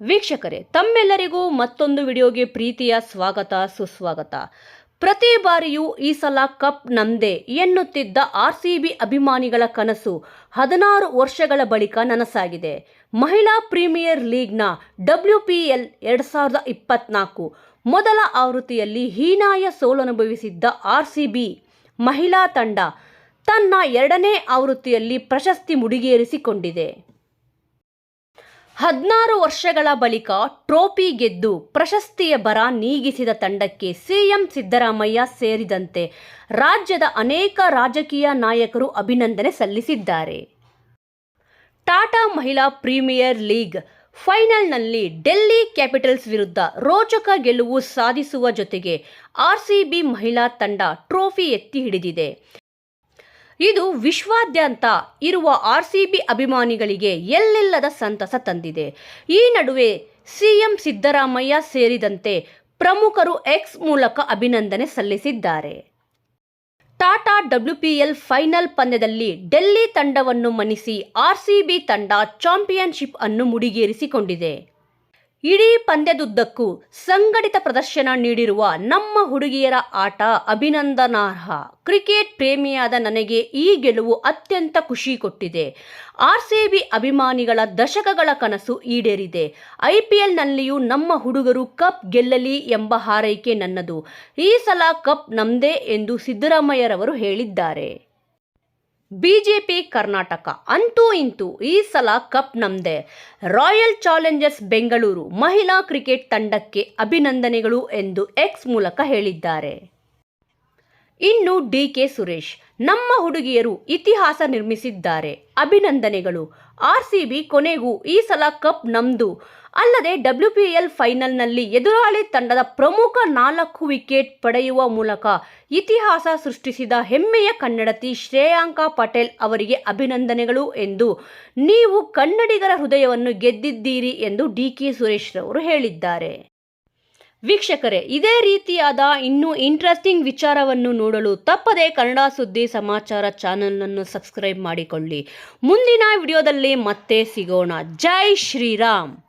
ವೀಕ್ಷಕರೇ, ತಮ್ಮೆಲ್ಲರಿಗೂ ಮತ್ತೊಂದು ವಿಡಿಯೋಗೆ ಪ್ರೀತಿಯ ಸ್ವಾಗತ, ಸುಸ್ವಾಗತ. ಪ್ರತಿ ಬಾರಿಯೂ ಈ ಸಲ ಕಪ್ ನಮ್ದೇ ಎನ್ನುತ್ತಿದ್ದ ಆರ್ ಸಿ ಬಿ ಅಭಿಮಾನಿಗಳ ಕನಸು ಹದಿನಾರು ವರ್ಷಗಳ ಬಳಿಕ ನನಸಾಗಿದೆ. ಮಹಿಳಾ ಪ್ರೀಮಿಯರ್ ಲೀಗ್ನ ಡಬ್ಲ್ಯೂ ಪಿ ಎಲ್ ಎರಡು ಸಾವಿರದ ಇಪ್ಪತ್ನಾಲ್ಕು ಮೊದಲ ಆವೃತ್ತಿಯಲ್ಲಿ ಹೀನಾಯ ಸೋಲನುಭವಿಸಿದ್ದ ಆರ್ ಸಿ ಬಿ ಮಹಿಳಾ ತಂಡ ತನ್ನ ಎರಡನೇ ಆವೃತ್ತಿಯಲ್ಲಿ ಪ್ರಶಸ್ತಿ ಮುಡಿಗೇರಿಸಿಕೊಂಡಿದೆ. ಹದಿನಾರು ವರ್ಷಗಳ ಬಳಿಕ ಟ್ರೋಫಿ ಗೆದ್ದು ಪ್ರಶಸ್ತಿಯ ಬರ ನೀಗಿಸಿದ ತಂಡಕ್ಕೆ ಸಿಎಂ ಸಿದ್ದರಾಮಯ್ಯ ಸೇರಿದಂತೆ ರಾಜ್ಯದ ಅನೇಕ ರಾಜಕೀಯ ನಾಯಕರು ಅಭಿನಂದನೆ ಸಲ್ಲಿಸಿದ್ದಾರೆ. ಟಾಟಾ ಮಹಿಳಾ ಪ್ರೀಮಿಯರ್ ಲೀಗ್ ಫೈನಲ್ನಲ್ಲಿ ಡೆಲ್ಲಿ ಕ್ಯಾಪಿಟಲ್ಸ್ ವಿರುದ್ಧ ರೋಚಕ ಗೆಲುವು ಸಾಧಿಸುವ ಜೊತೆಗೆ ಆರ್ಸಿಬಿ ಮಹಿಳಾ ತಂಡ ಟ್ರೋಫಿ ಎತ್ತಿ ಹಿಡಿದಿದೆ. ಇದು ವಿಶ್ವಾದ್ಯಂತ ಇರುವ ಆರ್ಸಿಬಿ ಅಭಿಮಾನಿಗಳಿಗೆ ಎಲ್ಲಿಲ್ಲದ ಸಂತಸ ತಂದಿದೆ. ಈ ನಡುವೆ ಸಿಎಂ ಸಿದ್ದರಾಮಯ್ಯ ಸೇರಿದಂತೆ ಪ್ರಮುಖರು ಎಕ್ಸ್ ಮೂಲಕ ಅಭಿನಂದನೆ ಸಲ್ಲಿಸಿದ್ದಾರೆ. ಟಾಟಾ ಡಬ್ಲ್ಯೂಪಿಎಲ್ ಫೈನಲ್ ಪಂದ್ಯದಲ್ಲಿ ಡೆಲ್ಲಿ ತಂಡವನ್ನು ಮಣಿಸಿ ಬಿ ತಂಡ ಚಾಂಪಿಯನ್ಶಿಪ್ ಅನ್ನು ಮುಡಿಗೇರಿಸಿಕೊಂಡಿದೆ. ಇಡೀ ಪಂದ್ಯದುದ್ದಕ್ಕೂ ಸಂಘಟಿತ ಪ್ರದರ್ಶನ ನೀಡಿರುವ ನಮ್ಮ ಹುಡುಗಿಯರ ಆಟ ಅಭಿನಂದನಾರ್ಹ. ಕ್ರಿಕೆಟ್ ಪ್ರೇಮಿಯಾದ ನನಗೆ ಈ ಗೆಲುವು ಅತ್ಯಂತ ಖುಷಿ ಕೊಟ್ಟಿದೆ. ಆರ್ಸಿಬಿ ಅಭಿಮಾನಿಗಳ ದಶಕಗಳ ಕನಸು ಈಡೇರಿದೆ. ಐಪಿಎಲ್ನಲ್ಲಿಯೂ ನಮ್ಮ ಹುಡುಗರು ಕಪ್ ಗೆಲ್ಲಲಿ ಎಂಬ ಹಾರೈಕೆ ನನ್ನದು. ಈ ಸಲ ಕಪ್ ನಮ್ದೇ ಎಂದು ಸಿದ್ದರಾಮಯ್ಯರವರು ಹೇಳಿದ್ದಾರೆ. ಬಿಜೆಪಿ, ಕರ್ನಾಟಕ. ಅಂತೂ ಇಂತೂ ಈ ಸಲ ಕಪ್ ನಮ್ದೆ. ರಾಯಲ್ ಚಾಲೆಂಜರ್ಸ್ ಬೆಂಗಳೂರು ಮಹಿಳಾ ಕ್ರಿಕೆಟ್ ತಂಡಕ್ಕೆ ಅಭಿನಂದನೆಗಳು ಎಂದು ಎಕ್ಸ್ ಮೂಲಕ ಹೇಳಿದ್ದಾರೆ. ಇನ್ನು ಡಿ ಕೆ ಸುರೇಶ್. ನಮ್ಮ ಹುಡುಗಿಯರು ಇತಿಹಾಸ ನಿರ್ಮಿಸಿದ್ದಾರೆ. ಅಭಿನಂದನೆಗಳು. ಆರ್ ಸಿ ಬಿ ಕೊನೆಗೂ ಈ ಸಲ ಕಪ್ ನಮ್ದು. ಅಲ್ಲದೆ ಡಬ್ಲ್ಯೂ ಪಿ ಎಲ್ ಫೈನಲ್ನಲ್ಲಿ ಎದುರಾಳಿ ತಂಡದ ಪ್ರಮುಖ ನಾಲ್ಕು ವಿಕೆಟ್ ಪಡೆಯುವ ಮೂಲಕ ಇತಿಹಾಸ ಸೃಷ್ಟಿಸಿದ ಹೆಮ್ಮೆಯ ಕನ್ನಡತಿ ಶ್ರೇಯಾಂಕ ಪಟೇಲ್ ಅವರಿಗೆ ಅಭಿನಂದನೆಗಳು ಎಂದು ನೀವು ಕನ್ನಡಿಗರ ಹೃದಯವನ್ನು ಗೆದ್ದಿದ್ದೀರಿ ಎಂದು ಡಿ ಕೆ ಸುರೇಶ್ ರವರು ಹೇಳಿದ್ದಾರೆ. ವೀಕ್ಷಕರೇ, ಇದೇ ರೀತಿಯಾದ ಇನ್ನೂ ಇಂಟ್ರೆಸ್ಟಿಂಗ್ ವಿಚಾರವನ್ನು ನೋಡಲು ತಪ್ಪದೆ ಕನ್ನಡ ಸುದ್ದಿ ಸಮಾಚಾರ ಚಾನಲನ್ನು ಸಬ್ಸ್ಕ್ರೈಬ್ ಮಾಡಿಕೊಳ್ಳಿ. ಮುಂದಿನ ವಿಡಿಯೋದಲ್ಲಿ ಮತ್ತೆ ಸಿಗೋಣ. ಜೈ ಶ್ರೀರಾಮ್.